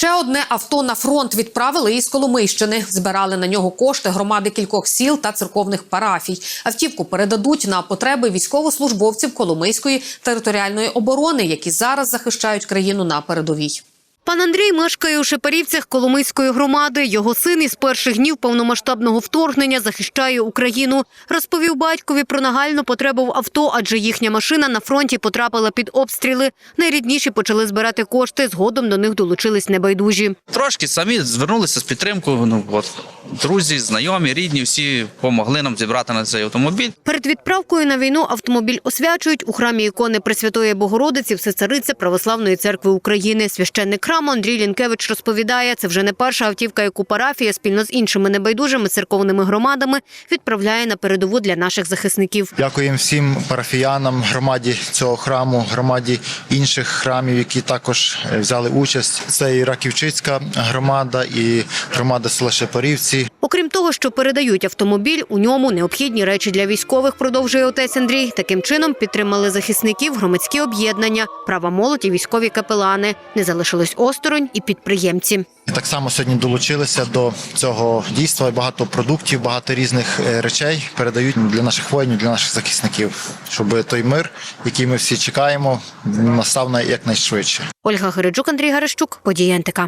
Ще одне авто на фронт відправили із Коломийщини. Збирали на нього кошти громади кількох сіл та церковних парафій. Автівку передадуть на потреби військовослужбовців Коломийської територіальної оборони, які зараз захищають країну на передовій. Пан Андрій мешкає у Шепарівцях Коломийської громади. Його син із перших днів повномасштабного вторгнення захищає Україну. Розповів батькові про нагальну потребу в авто, адже їхня машина на фронті потрапила під обстріли. Найрідніші почали збирати кошти. Згодом до них долучились небайдужі. Трошки самі звернулися з підтримкою. Ну от друзі, знайомі, рідні, всі допомогли нам зібрати на цей автомобіль. Перед відправкою на війну автомобіль освячують у храмі ікони Пресвятої Богородиці Всецариці Православної церкви України. Священник храму Андрій Лінкевич розповідає, це вже не перша автівка, яку парафія спільно з іншими небайдужими церковними громадами відправляє на передову для наших захисників. Дякуємо всім парафіянам, громаді цього храму, громаді інших храмів, які також е, взяли участь. Це і Раківчицька громада, і громада села Шепарівці. Окрім того, що передають автомобіль, у ньому необхідні речі для військових, продовжує отець Андрій. Таким чином підтримали захисників громадські об'єднання, права молодь і військові капелани. Не залишилось осторонь і підприємці. Так само сьогодні долучилися до цього дійства. Багато продуктів, багато різних е, речей передають для наших воїнів, для наших захисників, щоб той мир, який ми всі чекаємо, настав на якнайшвидше. Ольга Гереджук, Андрій Гарещук, події НТК.